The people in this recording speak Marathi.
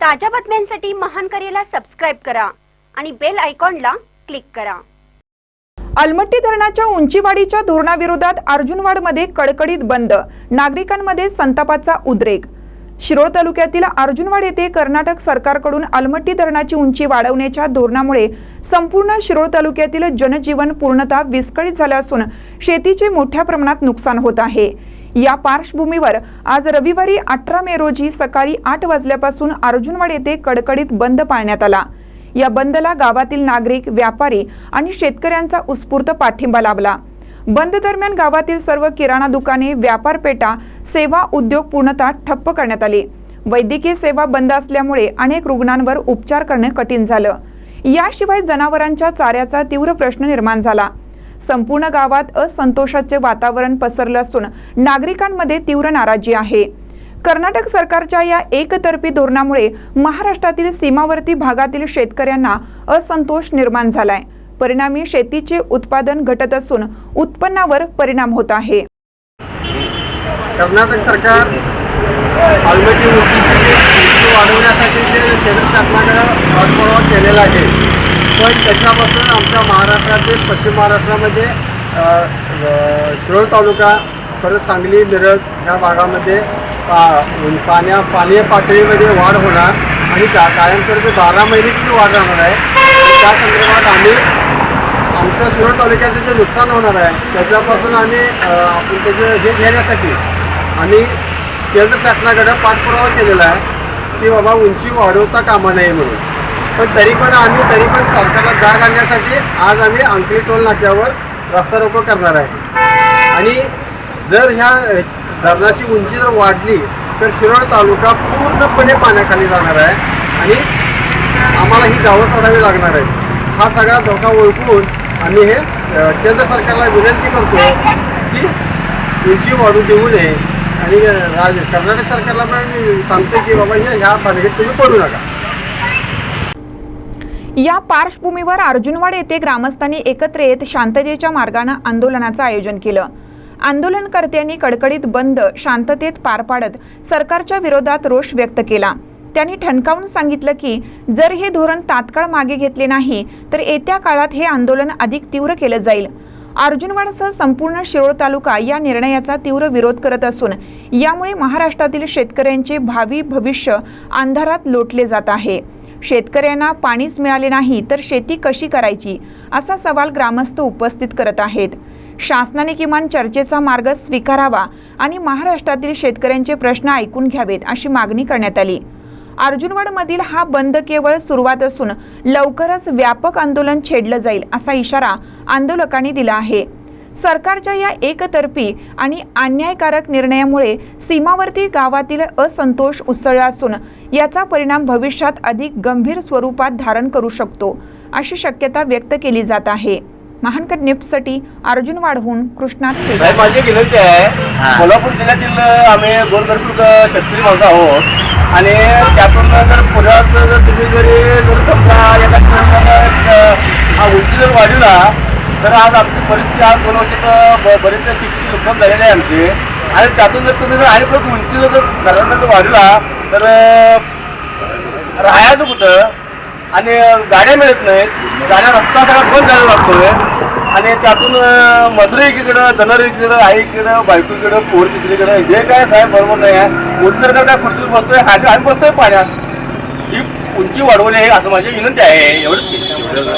ताज्या बातम्यांसाठी महान करेला सबस्क्राईब करा आणि बेल आयकॉनला क्लिक करा. अलमट्टी धरणाच्या उंचीवाढीच्या धोरणाविरोधात अर्जुनवाडमध्ये कडकडीत बंद. नागरिकांमध्ये संतापाचा उद्रेक. शिरोळ तालुक्यातील अर्जुनवाड येथे कर्नाटक सरकारकडून अलमट्टी धरणाची उंची वाढवण्याच्या धोरणामुळे संपूर्ण शिरोळ तालुक्यातील जनजीवन पूर्णतः विस्कळीत झालं असून शेतीचे मोठ्या प्रमाणात नुकसान होत आहे. या पार्श्वभूमीवर आज रविवारी अठरा मे रोजी सकाळी आठ वाजल्यापासून अर्जुनवाड येथे कडकडीत बंद पाळण्यात आला. या बंदला गावातील नागरिक व्यापारी आणि शेतकऱ्यांचा उत्स्फूर्त पाठिंबा लाभला. बंद दरम्यान गावातील सर्व किराणा दुकाने व्यापारपेठा सेवा उद्योग पूर्णतः ठप्प करण्यात आले. वैद्यकीय सेवा बंद असल्यामुळे अनेक रुग्णांवर उपचार करणे कठीण झालं. याशिवाय जनावरांच्या चाऱ्याचा तीव्र प्रश्न निर्माण झाला. संपूर्ण गावात असंतोषाचे वातावरण पसरलं असून नागरिकांमध्ये तीव्र नाराजी आहे. कर्नाटक सरकारच्या या एकतर्फी धोरणामुळे महाराष्ट्रातील सीमावर्ती भागातील शेतकऱ्यांना असंतोष निर्माण झालाय. परिणामी शेतीचे उत्पादन घटत असून उत्पन्नावर परिणाम होत आहे. कर्नाटक सरकार वाढवण्यासाठी जे केंद्र शासनानं पाठपुरावा केलेला आहे पण त्याच्यापासून महाराष्ट्रातील पश्चिम महाराष्ट्रामध्ये शिरोळ तालुका परत सांगली मिरज ह्या भागामध्ये पा- पाण्या पाणी पातळीमध्ये वाढ होणार आणि का कायमस्वरूपी बारा महिन्याची वाढ राहणार आहे. त्या संदर्भात आम्ही आमच्या शिरोळ तालुक्याचं जे नुकसान होणार आहे त्याच्यापासून आम्ही आपण त्याचे हे घेण्यासाठी आम्ही केंद्र शासनाकडे पाठपुरावा केलेला आहे की बाबा उंची वाढवता कामा नये म्हणून. पण तरी पण आम्ही तरी पण सरकारला जाग आणण्यासाठी आज आम्ही अंकली टोल नाक्यावर रस्ता रोको करणार आहे. आणि जर ह्या धरणाची उंची जर वाढली तर शिरोळ तालुका पूर्णपणे पाण्याखाली जाणार आहे आणि आम्हाला ही गावं सोडावी लागणार आहे हा सगळा धोका ओळखून आम्ही हे केंद्र सरकारला विनंती करतो की उंची वाढू देऊ नये. आणि राज कर्नाटक सरकारला पण सांगते सांगतो की बाबा हे ह्या पाण्यात तुम्ही पडू नका. या पार्श्वभूमीवर अर्जुनवाड येथे ग्रामस्थांनी एकत्र येत शांततेच्या मार्गानं आंदोलनाचं आयोजन केलं. आंदोलनकर्त्यांनी कडकडीत बंद शांततेत पार पाडत सरकारच्या विरोधात रोष व्यक्त केला. त्यांनी ठणकावून सांगितलं की जर हे धोरण तात्काळ मागे घेतले नाही तर येत्या काळात हे आंदोलन अधिक तीव्र केलं जाईल. अर्जुनवाडसह संपूर्ण शिरोळ तालुका या निर्णयाचा तीव्र विरोध करत असून यामुळे महाराष्ट्रातील शेतकऱ्यांचे भावी भविष्य अंधारात लोटले जात आहे. शेतकऱ्यांना पाणीच मिळाले नाही तर शेती कशी करायची असा सवाल ग्रामस्थ उपस्थित करत आहेत. शासनाने किमान चर्चेचा मार्ग स्वीकारावा आणि महाराष्ट्रातील शेतकऱ्यांचे प्रश्न ऐकून घ्यावेत अशी मागणी करण्यात आली. अर्जुनवाडमधील हा बंद केवळ सुरुवात असून लवकरच व्यापक आंदोलन छेडलं जाईल असा इशारा आंदोलकांनी दिला आहे. सरकारच्या या एकतर्फी आणि अन्यायकारक निर्णयामुळे सीमावर्ती गावातील असंतोष उसळला असून याचा परिणाम भविष्यात अधिक गंभीर स्वरूपात धारण करू शकतो अशी शक्यता व्यक्त केली जात आहे. महानकर न्यूजसाठी अर्जुन वाढवून कृष्णात. माझी विनंती आहे. कोल्हापूर जिल्ह्यातील आम्ही गोरगरपूर शेतकरी माणसं आहोत. आणि त्यातून जर पुण्यात जर तुम्ही जरी जर समजा ठिकाणी हा उंची जर वाढवला तर आज आमची परिस्थिती आज दोन वर्षात ब- बरेच शेतीची नुकसान झालेली आहे आमची. आणि त्यातून जर तुम्ही जर आणि परत उंची जर घरांना जर वाढवला तर राहायचं कुठं? आणि गाड्या मिळत नाहीत. गाड्या रस्ता सगळा बंद झाला लागतोय. आणि त्यातून अं, मजुरी एकीकडं जनावर एकीकडं आईकडं बायकोकडं पोर तिसरीकडं हे काय साहेब बरोबर नाही आहे. मोदी सरकार काय खुर्चीवर बसतोय? आणि आम्ही बसतोय पाण्यात. ही उंची वाढवणे हे असं माझी विनंती आहे. एवढंच